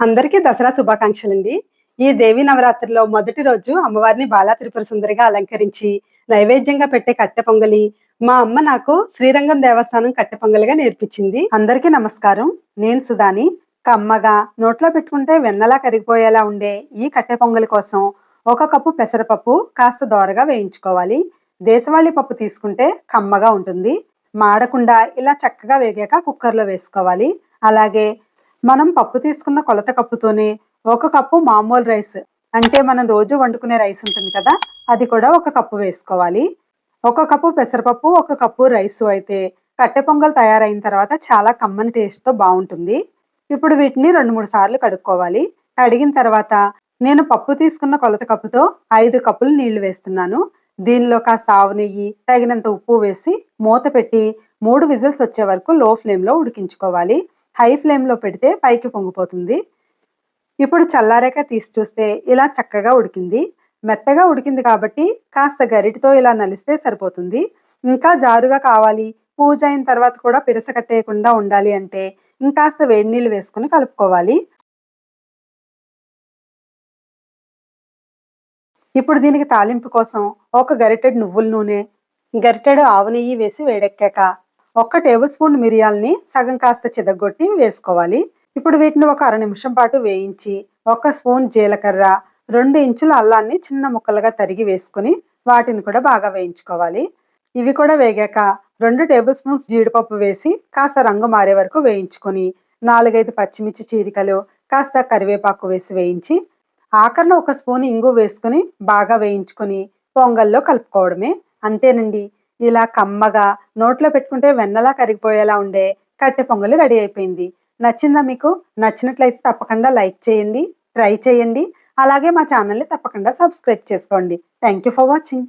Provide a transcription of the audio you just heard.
అందరికీ దసరా శుభాకాంక్షలు అండి ఈ దేవి నవరాత్రిలో మొదటి రోజు అమ్మవారిని బాలా త్రిపుర సుందరిగా అలంకరించి నైవేద్యంగా పెట్టే కట్టె పొంగలి మా అమ్మ నాకు శ్రీరంగం దేవస్థానం కట్టె పొంగలిగా నేర్పించింది. అందరికీ నమస్కారం. నేను సుధాని. కమ్మగా నోట్లో పెట్టుకుంటే వెన్నలా కరిగిపోయేలా ఉండే ఈ కట్టె పొంగలి కోసం ఒక కప్పు పెసరపప్పు కాస్త దోరగా వేయించుకోవాలి. దేశవాళీ పప్పు తీసుకుంటే కమ్మగా ఉంటుంది. మాడకుండా ఇలా చక్కగా వేగాక కుక్కర్లో వేసుకోవాలి. అలాగే మనం పప్పు తీసుకున్న కొలత కప్పుతోనే ఒక కప్పు మామూలు రైస్ అంటే మనం రోజు వండుకునే రైస్ ఉంటుంది కదా అది కూడా ఒక కప్పు వేసుకోవాలి. ఒక కప్పు పెసరపప్పు ఒక కప్పు రైస్ అయితే కట్టె పొంగల్ తయారైన తర్వాత చాలా కమ్మని టేస్ట్తో బాగుంటుంది. ఇప్పుడు వీటిని రెండు మూడు సార్లు కడుక్కోవాలి. కడిగిన తర్వాత నేను పప్పు తీసుకున్న కొలత కప్పుతో ఐదు కప్పులు నీళ్ళు వేస్తున్నాను. దీనిలో కాస్త ఆవు నెయ్యి తగినంత ఉప్పు వేసి మూత పెట్టి మూడు విజిల్స్ వచ్చే వరకు లో ఫ్లేమ్లో ఉడికించుకోవాలి. హై ఫ్లేమ్లో పెడితే పైకి పొంగిపోతుంది. ఇప్పుడు చల్లారాక తీసి చూస్తే ఇలా చక్కగా ఉడికింది. మెత్తగా ఉడికింది కాబట్టి కాస్త గరిటితో ఇలా నలిస్తే సరిపోతుంది. ఇంకా జారుగా కావాలి. పూజ అయిన తర్వాత కూడా పిడస కట్టేయకుండా ఉండాలి అంటే ఇంకాస్త వేడి నీళ్ళు వేసుకుని కలుపుకోవాలి. ఇప్పుడు దీనికి తాలింపు కోసం ఒక గరిటెడు నువ్వుల నూనె గరిటెడు ఆవు నెయ్యి వేసి వేడెక్కాక ఒక్క టేబుల్ స్పూన్ మిరియాలని సగం కాస్త చిదగొట్టి వేసుకోవాలి. ఇప్పుడు వీటిని ఒక అర నిమిషం పాటు వేయించి ఒక స్పూన్ జీలకర్ర రెండు ఇంచుల అల్లాన్ని చిన్న ముక్కలుగా తరిగి వేసుకుని వాటిని కూడా బాగా వేయించుకోవాలి. ఇవి కూడా వేగాక రెండు టేబుల్ స్పూన్స్ జీడిపప్పు వేసి కాస్త రంగు మారే వరకు వేయించుకొని నాలుగైదు పచ్చిమిర్చి చీరికలు కాస్త కరివేపాకు వేసి వేయించి ఆఖరణ ఒక స్పూన్ ఇంగు వేసుకుని బాగా వేయించుకొని పొంగల్లో కలుపుకోవడమే. అంతేనండి. ఇలా కమ్మగా నోట్లో పెట్టుకుంటే వెన్నలా కరిగిపోయేలా ఉండే కట్టె పొంగలి రెడీ అయిపోయింది. నచ్చిందా మీకు? నచ్చినట్లయితే తప్పకుండా లైక్ చేయండి ట్రై చేయండి. అలాగే మా ఛానల్ని తప్పకుండా సబ్స్క్రైబ్ చేసుకోండి. Thank you for watching.